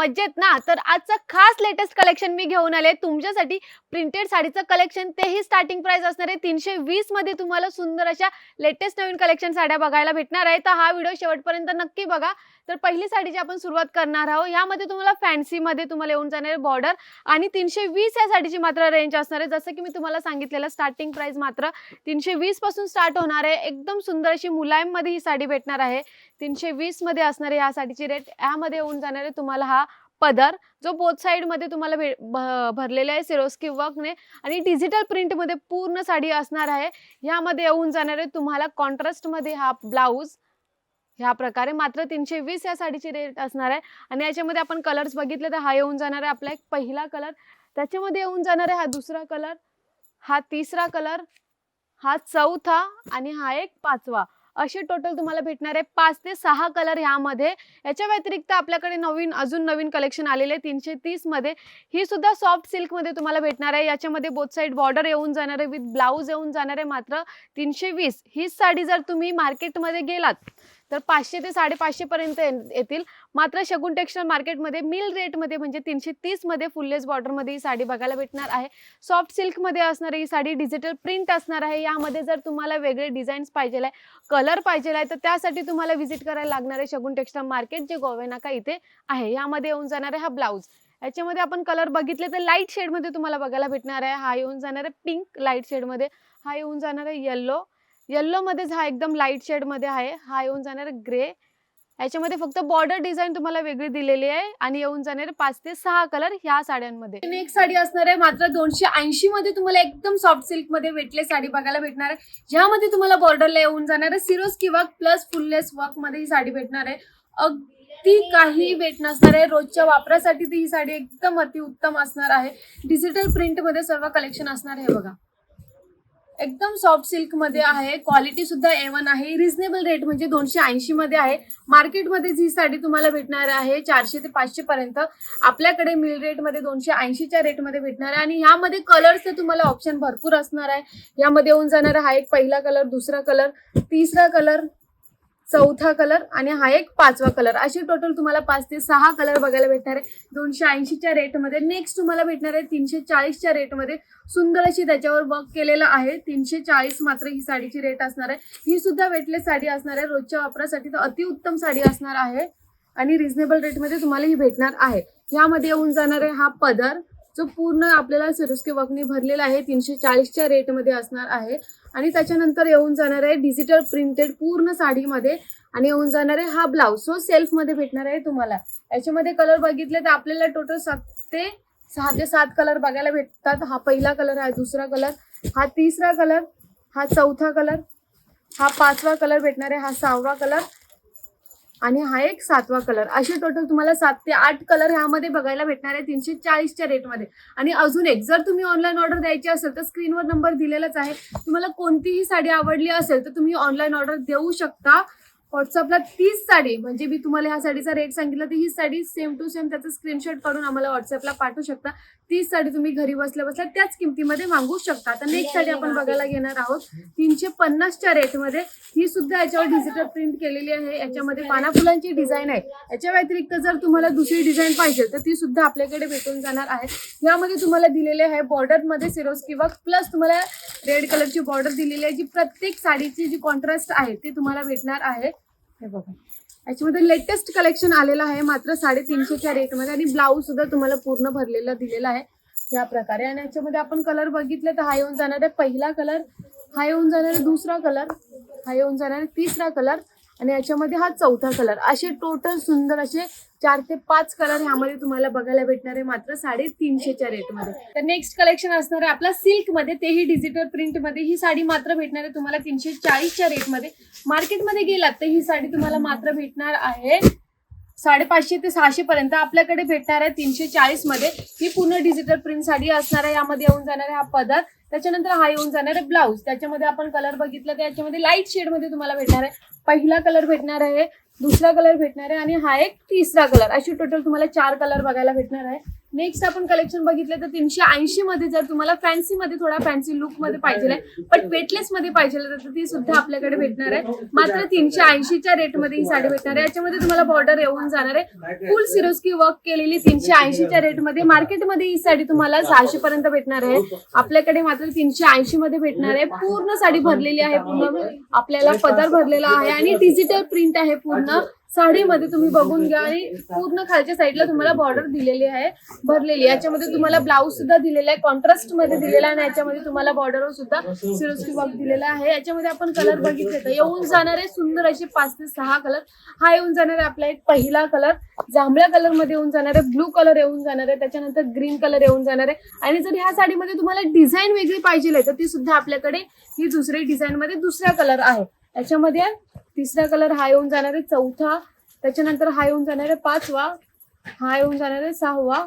मज्जेत मजेत ना? तर आजचं खास लेटेस्ट कलेक्शन मी घेऊन आले. तुमच्यासाठी प्रिंटेड साडीचं कलेक्शन तेही स्टार्टिंग प्राइस असणार आहे. तीनशे वीसमध्ये तुम्हाला सुंदर अशा लेटेस्ट नवीन कलेक्शन साड्या बघायला भेटणार आहे तर हा व्हिडिओ शेवटपर्यंत नक्की बघा. तर पहिली साडीची आपण सुरुवात करणार आहोत यामध्ये तुम्हाला फॅन्सी मध्ये तुम्हाला येऊन जाणार बॉर्डर आणि तीनशे वीस या साडीची मात्र रेंज असणार आहे. जसं की मी तुम्हाला सांगितलेलं स्टार्टिंग प्राइस मात्र तीनशे वीसपासून स्टार्ट होणार आहे. एकदम सुंदर अशी मुलायममध्ये ही साडी भेटणार आहे. तीनशे वीसमध्ये असणारे या साडीची रेट यामध्ये येऊन जाणार आहे तुम्हाला हा पदर जो बोथ साईडमध्ये तुम्हाला भे- भ- भरलेला आहे सिरोस्की वर्कने आणि डिजिटल प्रिंटमध्ये पूर्ण साडी असणार आहे. यामध्ये येऊन जाणार आहे तुम्हाला कॉन्ट्रास्टमध्ये हा ब्लाऊज ह्या प्रकारे मात्र तीनशे वीस या साडीची रेट असणार आहे. आणि याच्यामध्ये आपण कलर्स बघितले तर हा येऊन जाणार आहे आपला एक पहिला कलर त्याच्यामध्ये येऊन जाणार आहे हा दुसरा कलर हा तिसरा कलर हा चौथा आणि हा एक पाचवा. असे टोटल तुम्हाला भेटणार आहे पाच ते सहा कलर ह्यामध्ये. याच्या व्यतिरिक्त आपल्याकडे नवीन अजून नवीन कलेक्शन आलेले आहे तीनशे तीसमध्ये ही सुद्धा सॉफ्ट सिल्कमध्ये तुम्हाला भेटणार आहे. याच्यामध्ये बोथ साईड बॉर्डर येऊन जाणार आहे विथ ब्लाऊज येऊन जाणार आहे मात्र तीनशे वीस. हीच साडी जर तुम्ही मार्केटमध्ये गेलात तर पाचशे ते साडेपाचशे पर्यंत येतील. मात्र शगुन टेक्स्टाईल मार्केटमध्ये मिल रेटमध्ये म्हणजे तीनशे तीसमध्ये फुललेस बॉर्डरमध्ये ही साडी बघायला भेटणार आहे. सॉफ्ट सिल्कमध्ये असणारी ही साडी डिजिटल प्रिंट असणार आहे. यामध्ये जर तुम्हाला वेगळे डिझाईन्स पाहिजे आहे कलर पाहिजे आहे तर त्यासाठी तुम्हाला व्हिजिट करायला लागणार आहे शगुन टेक्स्टाईल मार्केट जे गोवेनाका इथे आहे. यामध्ये येऊन जाणार आहे हा ब्लाऊज. याच्यामध्ये आपण कलर बघितले तर लाइट शेडमध्ये तुम्हाला बघायला भेटणार आहे. हा येऊन जाणार आहे पिंक लाइट शेडमध्ये. हा येऊन जाणार आहे येल्लो. येल्लो मध्येच हा एकदम लाइट शेडमध्ये आहे. हा येऊन जाणार ग्रे याच्यामध्ये फक्त बॉर्डर डिझाईन तुम्हाला वेगळी दिलेली आहे आणि येऊन जाणार पाच ते सहा कलर ह्या साड्यांमध्ये. नेक्स्ट साडी असणार आहे मात्र दोनशे ऐंशी मध्ये तुम्हाला एकदम सॉफ्ट सिल्कमध्ये वेटलेस साडी बघायला भेटणार आहे. ज्यामध्ये तुम्हाला बॉर्डरला येऊन जाणार आहे. सिरोस्की किंवा प्लस फुललेस वर्कमध्ये ही साडी भेटणार आहे. अगदी काही वेट नसणार आहे. रोजच्या वापरासाठी ती ही साडी एकदम अतिउत्तम असणार आहे. डिजिटल प्रिंटमध्ये सर्व कलेक्शन असणार आहे बघा. एकदम सॉफ्ट सिल्कमध्ये आहे. क्वालिटी सुद्धा एवन आहे. रिझनेबल रेट म्हणजे दोनशे ऐंशी मध्ये आहे. मार्केटमध्ये जी साडी तुम्हाला भेटणार आहे चारशे ते पाचशे पर्यंत आपल्याकडे मिल रेटमध्ये दोनशे ऐंशीच्या रेटमध्ये भेटणार आहे. आणि ह्यामध्ये कलरचे तुम्हाला ऑप्शन भरपूर असणार आहे. यामध्ये येऊन जाणार हा एक पहिला कलर दुसरा कलर तिसरा कलर चौथा कलर आणि हा एक पाचवा कलर असे टोटल तुम्हाला पाच ते सहा कलर बघायला भेटणार आहे. दोनशे ऐंशीच्या रेटमध्ये नेक्स्ट तुम्हाला भेटणार आहे तीनशे चाळीसच्या रेटमध्ये सुंदर अशी त्याच्यावर वर्क केलेलं आहे. तीनशे चाळीस मात्र ही साडीची रेट असणार आहे. ही सुद्धा वेटलेस साडी असणार आहे. रोजच्या वापरासाठी तर अतिउत्तम साडी असणार आहे. आणि रिझनेबल रेटमध्ये तुम्हाला ही भेटणार आहे. यामध्ये येऊन जाणार आहे हा पदर. जो पूर्ण आपल्याला सिरोस्की वर्कने भरलेला आहे तीनशे चाळीसच्या रेटमध्ये असणार आहे. आणि त्याच्यानंतर येऊन जाणार आहे डिजिटल प्रिंटेड पूर्ण साडीमध्ये आणि येऊन जाणार आहे हा ब्लाऊज सो सेल्फमध्ये भेटणार आहे तुम्हाला. याच्यामध्ये कलर बघितले तर आपल्याला टोटल सात ते सहा ते सात कलर बघायला भेटतात. हा पहिला कलर आहे दुसरा कलर हा तिसरा कलर हा चौथा कलर हा पाचवा कलर भेटणार आहे हा सहावा कलर आणि हा एक सातवा कलर असे टोटल तुम्हाला सात ते आठ कलर ह्यामध्ये बघायला भेटणार आहे तीनशे चाळीसच्या रेटमध्ये आणि अजून एक जर तुम्ही ऑनलाईन ऑर्डर द्यायची असेल तर स्क्रीनवर नंबर दिलेलाच आहे. तुम्हाला कोणतीही साडी आवडली असेल तर तुम्ही ऑनलाईन ऑर्डर देऊ शकता. व्हॉट्सअपला तीच साडी म्हणजे मी तुम्हाला ह्या साडीचा रेट सांगितला तर ही साडी सेम टू सेम त्याचा स्क्रीनशॉट काढून आम्हाला व्हॉट्सअपला पाठवू शकता. तीच साडी तुम्ही घरी बसल्या बसल्या त्याच किमतीमध्ये मागू शकता. आता नेक्स्ट साडी आपण बघायला घेणार आहोत तीनशे पन्नासच्या रेटमध्ये ही सुद्धा याच्यावर डिजिटल प्रिंट केलेली आहे. याच्यामध्ये पाना फुलांची डिझाईन आहे. याच्या व्यतिरिक्त जर तुम्हाला दुसरी डिझाईन पाहिजे तर ती सुद्धा आपल्याकडे भेटून जाणार आहे. यामध्ये तुम्हाला दिलेले आहे बॉर्डरमध्ये सिरोज किंवा प्लस तुम्हाला रेड कलरची बॉर्डर दिलेली आहे जी प्रत्येक साडीची जी कॉन्ट्रास्ट आहे ती तुम्हाला भेटणार आहे. हे बघा. याच्यामध्ये लेटेस्ट कलेक्शन आलेलं आहे. मात्र साडेतीनशेच्या रेटमध्ये आणि ब्लाऊज सुद्धा तुम्हाला पूर्ण भरलेला दिलेला आहे. या प्रकारे. आणि याच्यामध्ये आपण कलर बघितले तर हा येऊन जाणार आहे. पहिला कलर हा येऊन जाणार आहे. दुसरा कलर हा येऊन जाणार आहे. तिसरा कलर आणि याच्यामध्ये हा चौथा कलर असे टोटल सुंदर असे चार ते पाच कलर ह्यामध्ये तुम्हाला बघायला भेटणार आहे मात्र साडेतीनशेच्या रेटमध्ये तर नेक्स्ट कलेक्शन असणार आहे आपला सिल्कमध्ये. तेही डिजिटल प्रिंटमध्ये ही साडी मात्र भेटणार आहे तुम्हाला तीनशे चाळीसच्या रेटमध्ये मार्केटमध्ये गेलात तर ही साडी तुम्हाला मात्र भेटणार आहे साडेपाचशे ते सहाशे पर्यंत आपल्याकडे भेटणार आहे तीनशे चाळीसमध्ये ही पूर्ण डिजिटल प्रिंट साडी असणार आहे. यामध्ये येऊन जाणार आहे हा पदार्थ त्याच्यानंतर हा येऊन जाणार आहे ब्लाऊज. त्याच्यामध्ये आपण कलर बघितलं तर याच्यामध्ये लाइट शेडमध्ये तुम्हाला भेटणार आहे. पहिला कलर भेटणार आहे दुसरा कलर भेटणार आहे आणि हा एक तिसरा कलर. अशी टोटल तुम्हाला चार कलर बघायला भेटणार आहे. नेक्स्ट आपण कलेक्शन बघितलं तर तीनशे ऐंशी मध्ये जर तुम्हाला फॅन्सी मध्ये थोडा फॅन्सी लुकमध्ये पाहिजे पण वेटलेस मध्ये पाहिजे तर ती सुद्धा आपल्याकडे भेटणार आहे. मात्र तीनशे ऐंशीच्या रेटमध्ये ही साडी भेटणार आहे. याच्यामध्ये तुम्हाला बॉर्डर येऊन जाणार आहे. फुल सिरोस्की वर्क केलेली तीनशे ऐंशीच्या रेटमध्ये. मार्केटमध्ये ही साडी तुम्हाला सहाशे पर्यंत भेटणार आहे. आपल्याकडे मात्र तीनशे ऐंशी मध्ये भेटणार आहे. पूर्ण साडी भरलेली आहे पूर्ण. आपल्याला पदर भरलेला आहे आणि डिजिटल प्रिंट आहे पूर्ण. साडीमध्ये तुम्ही बघून घ्या आणि पूर्ण खालच्या साईडला तुम्हाला बॉर्डर दिलेली आहे भरलेली याच्यामध्ये तुम्हाला ब्लाऊज सुद्धा दिलेला आहे कॉन्ट्रास्टमध्ये दिलेला आहे आणि याच्यामध्ये तुम्हाला बॉर्डरवर सुद्धा सिरोस्की वर्क दिलेला आहे. याच्यामध्ये आपण कलर बघितले तर येऊन जाणारे सुंदर असे पाच ते सहा कलर हा येऊन जाणार आहे आपला एक पहिला कलर जांभळ्या कलरमध्ये येऊन जाणार आहे ब्लू कलर येऊन जाणार आहे त्याच्यानंतर ग्रीन कलर येऊन जाणार. आहे आणि जर ह्या साडीमध्ये तुम्हाला डिझाईन वेगळी पाहिजे तर ती सुद्धा आपल्याकडे ही दुसरी डिझाईन मध्ये दुसरा कलर आहे. याच्यामध्ये तिसरा कलर हा येऊन जाणार आहे चौथा. त्याच्यानंतर हा येऊन जाणार आहे पाचवा. हा येऊन जाणार आहे सहावा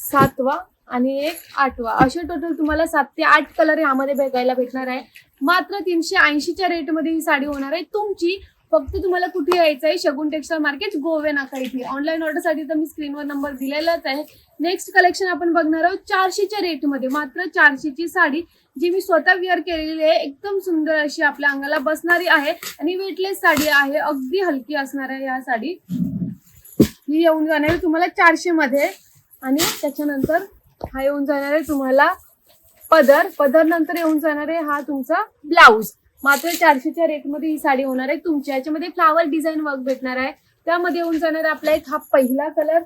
सातवा आणि एक आठवा. असे टोटल तुम्हाला सात ते आठ कलर यामध्ये बघायला भेटणार आहे. मात्र तीनशे ऐंशीच्या रेटमध्ये ही साडी होणार आहे. तुमची फक्त तुम्हाला कुठे यायचं आहे? शगुन टेक्सटाईल मार्केट गोवे नाका इथे? ऑनलाईन ऑर्डरसाठी तर मी स्क्रीनवर नंबर दिलेलाच आहे. नेक्स्ट कलेक्शन आपण बघणार आहोत चारशेच्या रेटमध्ये मात्र चारशेची साडी जी मी स्वतः विअर केलेली आहे एकदम सुंदर अशी आपल्या अंगाला बसणारी आहे. आणि वेटलेस साडी आहे अगदी हलकी असणार आहे या साडी. ही येऊन जाणार आहे तुम्हाला चारशे मध्ये. आणि त्याच्यानंतर हा येऊन जाणार आहे तुम्हाला पदर. पदर नंतर येऊन जाणार आहे हा तुमचा ब्लाऊज मात्र चारशेच्या रेटमध्ये ही साडी होणार आहे तुमच्या. याच्यामध्ये फ्लावर डिझाईन वर्क भेटणार आहे. त्यामध्ये येऊन जाणार आहे आपला एक हा पहिला कलर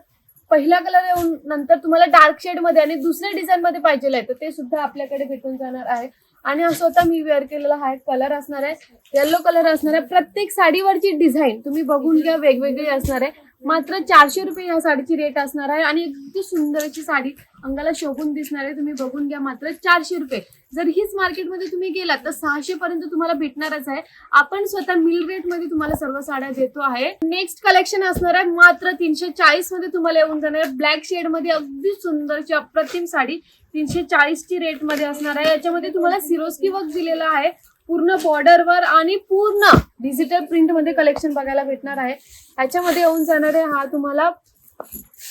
पहिला कलर येऊन नंतर तुम्हाला डार्क शेडमध्ये आणि दुसऱ्या डिझाईन मध्ये पाहिजे आहे तर ते सुद्धा आपल्याकडे भेटून जाणार आहे. आणि हा स्वतः मी वेअर केलेला हा एक कलर असणार आहे येल्लो कलर असणार आहे. प्रत्येक साडीवरची डिझाईन तुम्ही बघून घ्या वेगवेगळी असणार आहे. मात्र चारशे रुपये ह्या साडीची रेट असणार आहे आणि अगदी सुंदर अशी साडी अंगाला शोभून दिसणार आहे. तुम्ही बघून घ्या मात्र चारशे रुपये. जर हीच मार्केटमध्ये तुम्ही गेलात तर सहाशे पर्यंत तुम्हाला भेटणारच आहे. आपण स्वतः मिल रेटमध्ये तुम्हाला सर्व साड्या देतो आहे. नेक्स्ट कलेक्शन असणार आहे मात्र तीनशे चाळीसमध्ये तुम्हाला येऊन जाणार आहे. ब्लॅक शेडमध्ये अगदी सुंदरची अप्रतिम साडी तीनशे चाळीस ची रेटमध्ये असणार आहे. याच्यामध्ये तुम्हाला सिरोस्की वर्क दिलेला आहे. पूर्ण बॉर्डरवर आणि पूर्ण डिजिटल प्रिंटमध्ये कलेक्शन बघायला भेटणार आहे. याच्यामध्ये येऊन जाणार आहे हा तुम्हाला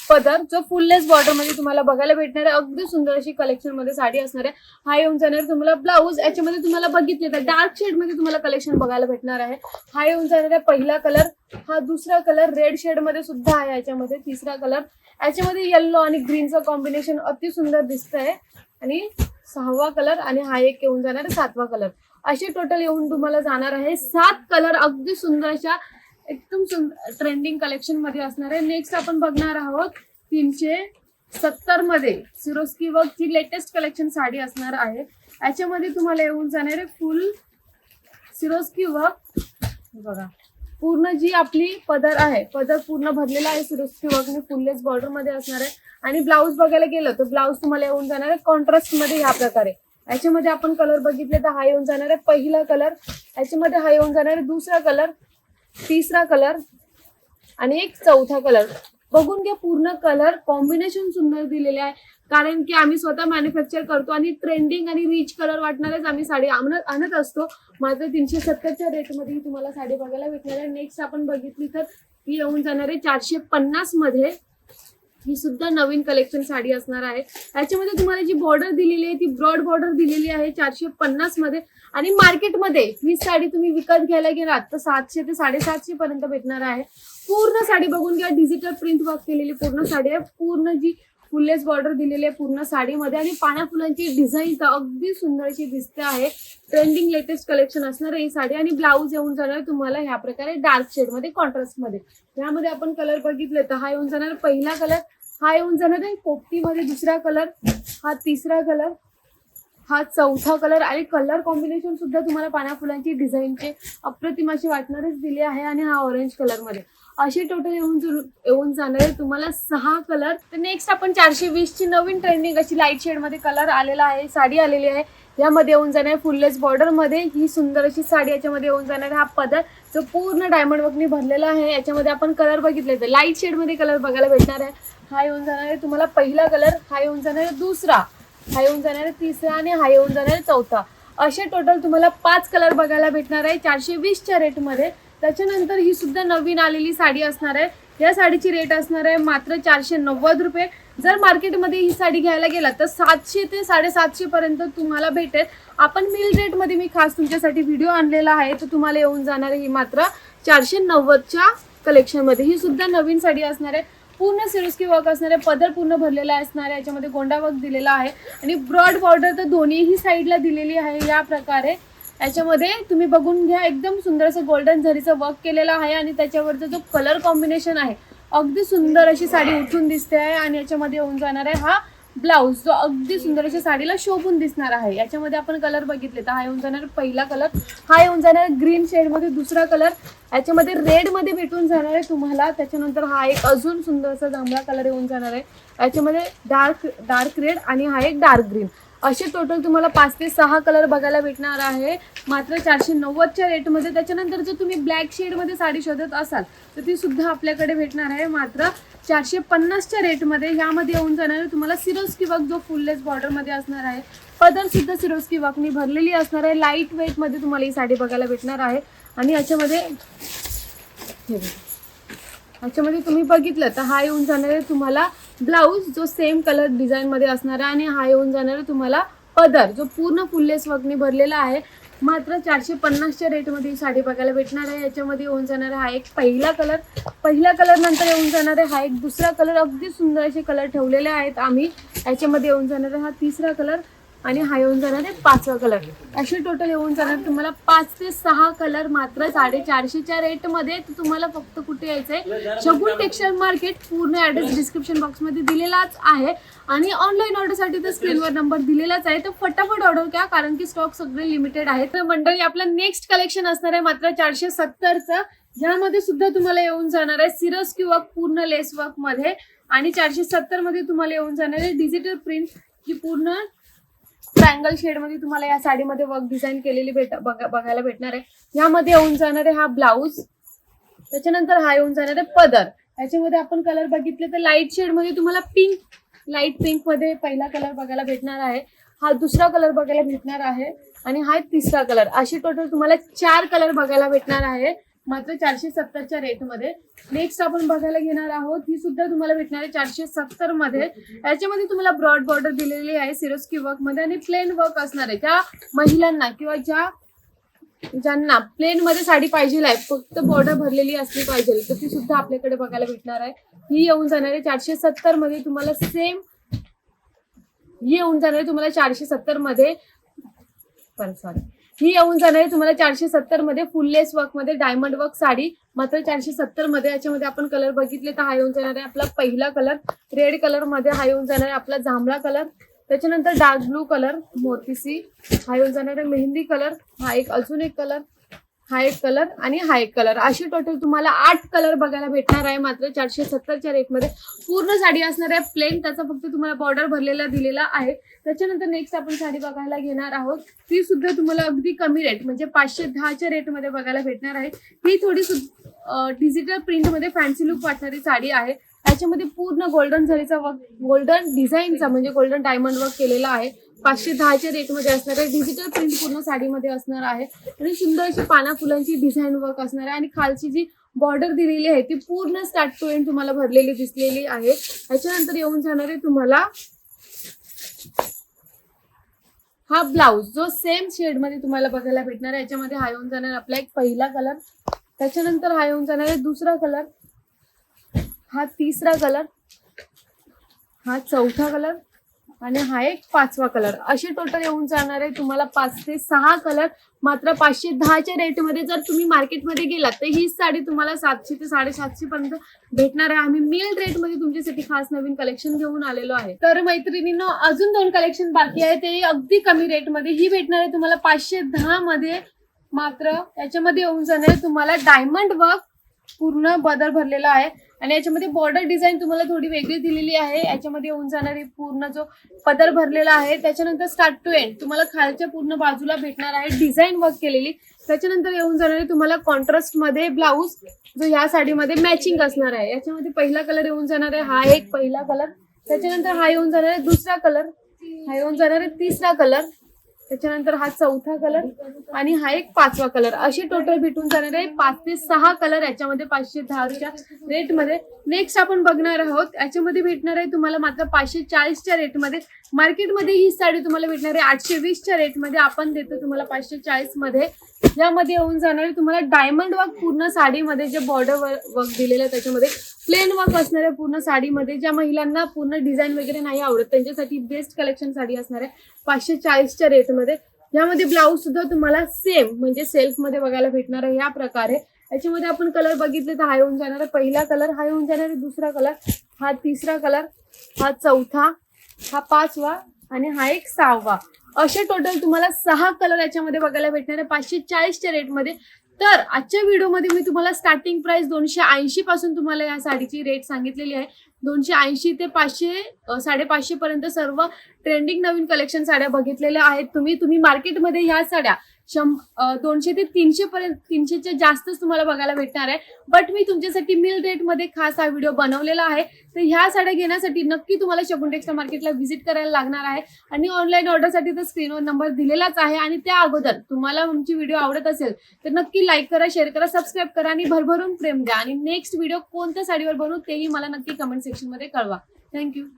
पदर जो फुललेस बॉर्डरमध्ये तुम्हाला बघायला भेटणार आहे. अगदी सुंदर अशी कलेक्शनमध्ये साडी असणार आहे. हा येऊन जाणार तुम्हाला ब्लाऊज याच्यामध्ये तुम्हाला बघितले तर डार्क शेडमध्ये तुम्हाला कलेक्शन बघायला भेटणार आहे. हा येऊन जाणार आहे पहिला कलर हा दुसरा कलर रेड शेडमध्ये सुद्धा आहे याच्यामध्ये तिसरा कलर याच्यामध्ये येल्लो आणि ग्रीनचं कॉम्बिनेशन अति सुंदर दिसत आहे आणि सहावा कलर आणि हा एक येऊन जाणार सातवा कलर असे टोटल येऊन तुम्हाला जाणार आहे. सात कलर अगदी सुंदर अशा एकदम सुंदर ट्रेंडिंग कलेक्शनमध्ये असणार आहे. नेक्स्ट आपण बघणार आहोत तीनशे सत्तरमध्ये. सिरोस्की वर्क ची लेटेस्ट कलेक्शन साडी असणार आहे. याच्यामध्ये तुम्हाला येऊन जाणार आहे फुल सिरोस्की वर्क बघा. पूर्ण जी आपली पदर आहे पदर पूर्ण भरलेला आहे सिरोस्की वर्क आणि फुललेस बॉर्डरमध्ये असणार आहे. आणि ब्लाऊज बघायला गेलं तर ब्लाऊज तुम्हाला येऊन जाणार आहे कॉन्ट्रास्टमध्ये ह्या प्रकारे. याच्यामध्ये आपण कलर बघितले तर हा येऊन जाणार आहे. पहिला कलर याच्यामध्ये हा येऊन जाणार आहे. दुसरा कलर तिसरा कलर आणि एक चौथा कलर बघून घ्या पूर्ण कलर कॉम्बिनेशन सुंदर दिलेले आहे. कारण की आम्ही स्वतः मॅन्युफॅक्चर करतो आणि ट्रेंडिंग आणि रिच कलर वाटणारच आम्ही साडी आणत आणत असतो. मात्र तीनशे सत्तरच्या रेटमध्ये तुम्हाला साडी बघायला भेटणार आहे. नेक्स्ट आपण बघितली तर ती येऊन जाणार आहे चारशे पन्नासमध्ये. ही सुद्धा नवीन कलेक्शन साडी असणार आहे. याच्यामध्ये तुम्हाला जी बॉर्डर दिलेली आहे ती ब्रॉड बॉर्डर दिलेली आहे चारशे पन्नासमध्ये. आणि मार्केटमध्ये ही साडी तुम्ही विकत घ्यायला गेलात तर सातशे ते साडेसातशे पर्यंत भेटणार आहे. पूर्ण साडी बघून घ्या डिजिटल प्रिंट वर्क केलेली पूर्ण साडी आहे. पूर्ण जी फुल्लेस बॉर्डर दिलेली आहे पूर्ण साडीमध्ये आणि पाण्या फुलांची डिझाईन तर अगदी सुंदर अशी दिसते आहे. ट्रेंडिंग लेटेस्ट कलेक्शन असणार आहे ही साडी आणि ब्लाऊज येऊन जाणार तुम्हाला ह्या प्रकारे डार्क शेडमध्ये कॉन्ट्रास्टमध्ये. यामध्ये आपण कलर बघितले तर हा येऊन जाणार पहिला कलर हा येऊन जाणार आहे पोपटीमध्ये दुसरा कलर हा तिसरा कलर हा चौथा कलर आणि कलर कॉम्बिनेशन सुद्धा तुम्हाला पाना फुलांची डिझाईनचे अप्रतिम अशी वाटणारच दिली आहे आणि हा ऑरेंज कलरमध्ये असे टोटल येऊन येऊन जाणार आहे. तुम्हाला सहा कलर तर नेक्स्ट आपण चारशे वीसची नवीन ट्रेंडिंग अशी लाइट शेडमध्ये कलर आलेला आहे. साडी आलेली आहे. यामध्ये येऊन जाणार आहे फुललेस बॉर्डरमध्ये ही सुंदर अशी साडी याच्यामध्ये येऊन जाणार आहे. हा पदर जो पूर्ण डायमंड वर्कने भरलेला आहे. याच्यामध्ये आपण कलर बघितले तर लाइट शेडमध्ये कलर बघायला भेटणार आहे. हा येऊन जाणार आहे तुम्हाला पहिला कलर हा येऊन जाणार आहे दुसरा. हा येऊन जाणार आहे तिसरा आणि हा येऊन जाणार आहे चौथा. असे टोटल तुम्हाला पाच कलर बघायला भेटणार आहे. चारशे वीसच्या रेटमध्ये त्याच्यानंतर ही सुद्धा नवीन आलेली साडी असणार आहे. या साडीची रेट असणार आहे मात्र चारशे नव्वद रुपये. जर मार्केटमध्ये ही साडी घ्यायला गेला तर सातशे ते साडेसातशे पर्यंत तुम्हाला भेटेल. आपण मिल रेटमध्ये मी खास तुमच्यासाठी व्हिडिओ आणलेला आहे तर तुम्हाला येऊन जाणार आहे ही मात्र चारशे नव्वदच्या कलेक्शनमध्ये ही सुद्धा नवीन साडी असणार आहे. पूर्ण सिरोस्की वर्क असणार आहे. पदर पूर्ण भरलेला असणार आहे. याच्यामध्ये गोंडा वर्क दिलेला आहे. आणि ब्रॉड बॉर्डर तर दोन्हीही साईडला दिलेली आहे. या प्रकारे याच्यामध्ये तुम्ही बघून घ्या एकदम सुंदर असं गोल्डन झरीचं वर्क केलेलं आहे आणि त्याच्यावरचा जो कलर कॉम्बिनेशन आहे अगदी सुंदर अशी साडी उठून दिसते आहे आणि याच्यामध्ये येऊन जाणार आहे हा ब्लाऊज जो अगदी सुंदर अशा साडीला शोभून दिसणार आहे. याच्यामध्ये आपण कलर बघितले तर हा येऊन जाणार पहिला कलर हा येऊन जाणार ग्रीन शेडमध्ये दुसरा कलर याच्यामध्ये रेडमध्ये भेटून जाणार आहे तुम्हाला. त्याच्यानंतर हा एक अजून सुंदर असा जांभळा कलर येऊन जाणार आहे. याच्यामध्ये डार्क डार्क रेड आणि हा एक डार्क ग्रीन असे टोटल तुम्हाला पाच ते सहा कलर बघायला भेटणार आहे. मात्र चारशे नव्वदच्या रेटमध्ये त्याच्यानंतर जर तुम्ही ब्लॅक शेडमध्ये साडी शोधत असाल तर ती सुद्धा आपल्याकडे भेटणार आहे. मात्र चारशे पन्नासच्या रेटमध्ये ह्यामध्ये येऊन जाणार आहे तुम्हाला सिरोस्की वर्क जो फुललेस बॉर्डरमध्ये असणार आहे पदरसुद्धा सिरोस्की वर्कनी भरलेली असणार आहे. लाइट वेटमध्ये तुम्हाला ही साडी बघायला भेटणार आहे. आणि याच्यामध्ये याच्यामध्ये तुम्ही बघितलं तर हा येऊन जाणार आहे तुम्हाला ब्लाऊज जो सेम कलर डिझाईनमध्ये असणार आहे आणि हा येऊन जाणार आहे तुम्हाला पदर जो पूर्ण फुल्लेस वर्कने भरलेला आहे मात्र चारशे पन्नासच्या रेटमध्ये साडी बघायला भेटणार आहे. याच्यामध्ये येऊन जाणार आहे हा एक पहिला कलर पहिला कलर नंतर येऊन जाणार आहे हा एक दुसरा कलर अगदी सुंदर असे कलर ठेवलेले आहेत आम्ही. याच्यामध्ये येऊन जाणार आहे हा तिसरा कलर आणि हा येऊन जाणार आहे पाचवा कलर. असे टोटल येऊन जाणार. तुम्हाला पाच ते सहा कलर मात्र साडेचारशेच्या रेटमध्ये तुम्हाला फक्त कुठे यायचं आहे शगुन टेक्स्टाईल मार्केट पूर्ण ॲड्रेस डिस्क्रिप्शन बॉक्समध्ये दिलेलाच आहे. आणि ऑनलाईन ऑर्डरसाठी तर स्क्रीनवर नंबर दिलेलाच आहे. तर फटाफट ऑर्डर घ्या कारण की स्टॉक सगळे लिमिटेड आहेत. तर मंडळी आपलं नेक्स्ट कलेक्शन असणार आहे मात्र चारशे सत्तरचं. ज्यामध्ये सुद्धा तुम्हाला येऊन जाणार आहे सिरस किंवा पूर्ण लेस वर्कमध्ये. आणि चारशे सत्तरमध्ये तुम्हाला येऊन जाणार आहे डिजिटल प्रिंट ही पूर्ण ट्रायंगल शेडमध्ये तुम्हाला या साडीमध्ये वर्क डिझाईन केलेली भेट बघायला भेटणार आहे. यामध्ये येऊन जाणार आहे हा ब्लाऊज त्याच्यानंतर हा येऊन जाणार आहे पदर. याच्यामध्ये आपण कलर बघितले तर लाइट शेडमध्ये तुम्हाला पिंक लाइट पिंकमध्ये पहिला कलर बघायला भेटणार आहे. हा दुसरा कलर बघायला भेटणार आहे. आणि हा तिसरा कलर असे टोटल तुम्हाला चार कलर बघायला भेटणार आहे. मात्र चारशे सत्तरच्या रेटमध्ये. नेक्स्ट आपण बघायला घेणार आहोत ही सुद्धा तुम्हाला भेटणार आहे चारशे सत्तरमध्ये याच्यामध्ये तुम्हाला ब्रॉड बॉर्डर दिलेली आहे सिरोस्की वर्कमध्ये आणि प्लेन वर्क असणार आहे. त्या महिलांना किंवा ज्या ज्यांना प्लेन मध्ये साडी पाहिजे आहे फक्त बॉर्डर भरलेली असली पाहिजे तर ती सुद्धा आपल्याकडे बघायला भेटणार आहे. ही येऊन जाणार आहे चारशे सत्तरमध्ये तुम्हाला सेम ही येऊन जाणार आहे तुम्हाला चारशे सत्तरमध्ये पण सॉरी ही येऊन जाणार आहे. तुम्हाला चारशे सत्तरमध्ये फुललेस वर्कमध्ये डायमंड वर्क साडी मात्र चारशे सत्तरमध्ये याच्यामध्ये आपण कलर बघितले तर हा येऊन जाणार आहे आपला पहिला कलर रेड कलरमध्ये हा येऊन जाणार आहे आपला जांभळा कलर त्याच्यानंतर डार्क ब्लू कलर मोतीसी. हा येऊन जाणार आहे मेहंदी कलर हा एक अजून एक कलर हा एक कलर आणि हा एक कलर. अशी टोटल तुम्हाला आठ कलर बघायला भेटणार आहे मात्र चारशे सत्तरच्या रेटमध्ये पूर्ण साडी असणार आहे प्लेन त्याचा फक्त तुम्हाला बॉर्डर भरलेला दिलेला आहे. त्याच्यानंतर नेक्स्ट आपण साडी बघायला घेणार आहोत. ती सुद्धा तुम्हाला अगदी कमी रेट म्हणजे पाचशे दहाच्या रेटमध्ये बघायला भेटणार आहे. ही थोडी डिजिटल प्रिंटमध्ये फॅन्सी लुक वाटणारी साडी आहे. याच्यामध्ये पूर्ण गोल्डन झरीचा वर्क गोल्डन डिझाईनचा म्हणजे गोल्डन डायमंड वर्क केलेला आहे. पाचशे दहाच्या रेटमध्ये असणार आहे. डिजिटल प्रिंट पूर्ण साडीमध्ये असणार आहे. आणि सुंदर अशी पाना फुलांची डिझाईन वर्क असणार आहे. आणि खालची जी बॉर्डर दिलेली आहे ती पूर्ण स्टार्ट टू एंड तुम्हाला भरलेली दिसलेली आहे. याच्यानंतर येऊन जाणार आहे तुम्हाला हा ब्लाऊज जो सेम शेडमध्ये तुम्हाला बघायला भेटणार आहे. याच्यामध्ये हा येऊन जाणार आपला एक पहिला कलर त्याच्यानंतर हा येऊन जाणार आहे दुसरा कलर हा तिसरा कलर हा चौथा कलर आणि हा एक पाचवा कलर. असे टोटल येऊन जाणार आहे. तुम्हाला पाच ते सहा कलर मात्र पाचशे दहाच्या रेटमध्ये जर तुम्ही मार्केटमध्ये गेलात तर ही साडी तुम्हाला सातशे ते साडेसातशे पर्यंत भेटणार आहे. आम्ही मिल रेटमध्ये तुमच्यासाठी खास नवीन कलेक्शन घेऊन आलेलो आहे. तर मैत्रिणींनो अजून दोन कलेक्शन बाकी आहे ते अगदी कमी रेटमध्ये ही भेटणार आहे तुम्हाला पाचशे दहा मध्ये. मात्र याच्यामध्ये येऊन जाणार आहे तुम्हाला डायमंड वर्क पूर्ण बदल भरलेला आहे. आणि याच्यामध्ये बॉर्डर डिझाईन तुम्हाला थोडी वेगळी दिलेली आहे. याच्यामध्ये येऊन जाणारी पूर्ण जो पदर भरलेला आहे त्याच्यानंतर स्टार्ट टू एंड तुम्हाला खालच्या पूर्ण बाजूला भेटणार आहे डिझाईन वर्क केलेली. त्याच्यानंतर येऊन जाणारी तुम्हाला कॉन्ट्रास्टमध्ये ब्लाऊज जो ह्या साडीमध्ये मॅचिंग असणार आहे. याच्यामध्ये पहिला कलर येऊन जाणार आहे हा एक पहिला कलर त्याच्यानंतर हा येऊन जाणार आहे दुसरा कलर हा येऊन जाणार आहे तिसरा कलर त्याच्यानंतर हा चौथा कलर आणि हा एक पाचवा कलर असे टोटल भेटून जाणार आहे. पाच ते सहा कलर याच्यामध्ये पाचशे दहाच्या रेटमध्ये नेक्स्ट आपण बघणार आहोत. याच्यामध्ये भेटणार आहे तुम्हाला मात्र पाचशे चाळीसच्या रेटमध्ये मार्केटमध्ये ही साडी तुम्हाला भेटणार आहे. आठशे वीसच्या रेटमध्ये आपण देतो तुम्हाला पाचशे चाळीसमध्ये. यामध्ये येऊन जाणार आहे तुम्हाला डायमंड वर्क पूर्ण साडीमध्ये जे बॉर्डर वर्क दिलेलं आहे त्याच्यामध्ये. प्लेन वर्क असणाऱ्या पूर्ण साडीमध्ये ज्या महिलांना पूर्ण डिझाईन वगैरे नाही आवडत त्यांच्यासाठी बेस्ट कलेक्शन साडी असणार आहे पाचशे चाळीसच्या रेटमध्ये यामध्ये ब्लाऊज सुद्धा तुम्हाला सेम म्हणजे सेल्फमध्ये बघायला भेटणार आहे या प्रकारे. याच्यामध्ये आपण कलर बघितले तर हा येऊन जाणार आहे. पहिला कलर हा येऊन जाणार आहे. दुसरा कलर हा तिसरा कलर हा चौथा हा पाचवा आणि हा एक सहावा. असे टोटल तुम्हाला सहा कलर याच्यामध्ये बघायला भेटणार आहे. पाचशे चाळीसच्या रेटमध्ये तर आजच्या व्हिडिओमध्ये मी तुम्हाला स्टार्टिंग प्राइस दोनशे ऐंशी पासून तुम्हाला या साडीची रेट सांगितलेली आहे. दोनशे ऐंशी ते पाचशे साडेपाचशे पर्यंत सर्व ट्रेंडिंग नवीन कलेक्शन साड्या बघितलेल्या आहेत. तुम्ही तुम्ही मार्केटमध्ये ह्या साड्या शं दोनशे ते तीनशे पर्यंत तीनशेच्या जास्तच तुम्हाला बघायला भेटणार आहे. बट मी तुमच्यासाठी मिल रेटमध्ये खास हा व्हिडिओ बनवलेला आहे. तर ह्या साड्या घेण्यासाठी नक्की तुम्हाला शगुन मार्केटला व्हिजिट करायला लागणार आहे. आणि ऑनलाईन ऑर्डरसाठी तर स्क्रीनवर नंबर दिलेलाच आहे. आणि त्या अगोदर तुम्हाला आमची व्हिडिओ आवडत असेल तर नक्की लाईक करा शेअर करा सबस्क्राईब करा आणि भरभरून प्रेम द्या. आणि नेक्स्ट व्हिडिओ कोणत्या साडीवर बनवू तेही मला नक्की कमेंट सेक्शनमध्ये कळवा थँक्यू